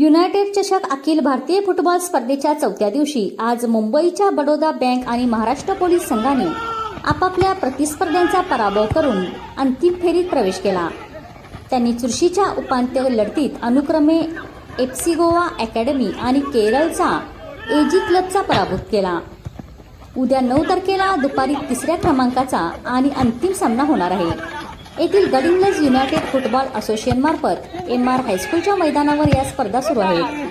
United चषक Akhil Bharatiya football स्पर्धेच्या चौथ्या दिवशी आज मुंबईच्या बडोदा बँक आणि महाराष्ट्र पोलीस संघाने आपापल्या प्रतिस्पर्ध्यांचा पराभव करून अंतिम फेरीत प्रवेश केला. त्यांनी चुरशीच्या उपांत्य लढतीत अनुक्रमे एफसी गोवा अकॅडमी आणि केरळचा एजी क्लबचा पराभूत केला. उद्या नऊ तारखेला दुपारी तिसऱ्या क्रमांकाचा आणि अंतिम सामना होणार आहे. येथील गडिंगलेस युनायटेड फुटबॉल असोसिएशन मार्फत एम आर हायस्कूलच्या मैदानावर या स्पर्धा सुरू आहेत.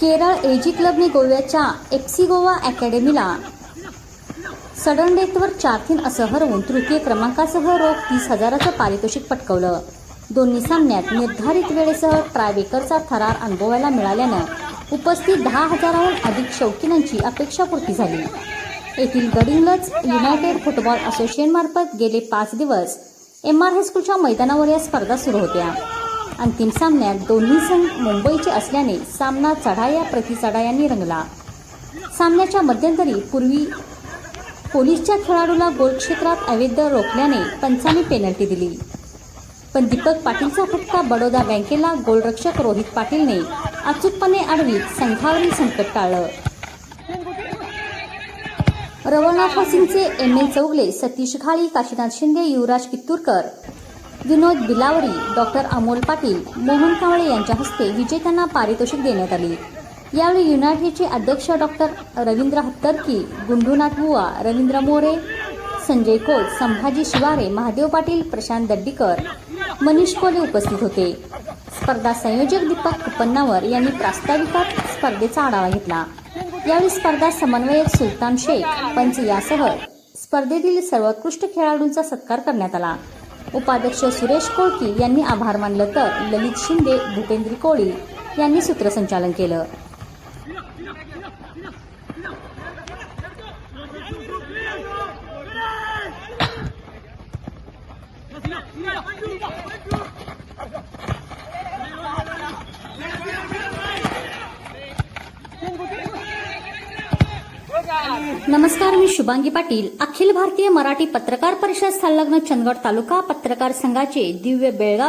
केरळ एजी क्लबने गोव्याच्या एप्सी गोवा अकॅडमीला सडन डेथवर चार तीन असं हरवून तृतीय क्रमांकासह रोख तीस हजाराचं पारितोषिक पटकवलं. दोन्ही सामन्यात निर्धारित वेळेसह ट्रायबेकरचा थरार अनुभवायला मिळाल्यानं उपस्थित दहा हजाराहून अधिक शौकीनांची अपेक्षापूर्ती झाली. येथील गडिंग्लज युनायटेड फुटबॉल असोसिएशनमार्फत गेले पाच दिवस एम आर हायस्कूलच्या मैदानावर या स्पर्धा सुरू होत्या. अंतिम सामन्यात दोन्ही संघ मुंबईचे असल्याने सामना चढाया प्रतिचढायांनी रंगला. सामन्याच्या मध्यंतरी पूर्वी पोलीसच्या खेळाडूला गोल क्षेत्रात अवैध रोखल्याने पंचांनी पेनल्टी दिली. पण दीपक पाटीलचा फटका बडोदा बँकेला गोलरक्षक रोहित पाटीलने अचूकपणे अडवीत संघावरील संकट टाळलं. रवनाथ सिंगचे M. L Chougale Satish Ghali Kashinath Shinde Yuvraj Kitturkar Vinod Bilawari doctor Amol Patil Mohan Kawale यांच्या हस्ते विजेत्यांना पारितोषिक देण्यात आले. यावेळी युनायटेडचे अध्यक्ष डॉक्टर रवींद्र हत्तरकी गुंडूनाथ बुवा रवींद्र मोरे संजय कोच संभाजी शिवारे महादेव पाटील प्रशांत दड्डीकर मनीष कोले उपस्थित होते. स्पर्धा संयोजक दीपक कुपन्नावर यांनी प्रास्ताविका स्पर्धेचा आढावा घेतला यावेळी स्पर्धा समन्वयक सुलतान शेख पंच यासह स्पर्धेतील सर्वोत्कृष्ट खेळाडूंचा सत्कार करण्यात आला उपाध्यक्ष सुरेश कोळकी यांनी आभार मानलं तर ललित शिंदे भूपेंद्र कोळी यांनी सूत्रसंचालन केलं नमस्कार मी शुभांगी पाटील. अखिल भारतीय मराठी पत्रकार परिषद संलग्न चंदगड तालुका पत्रकार संघाचे दिव्य बेळगाव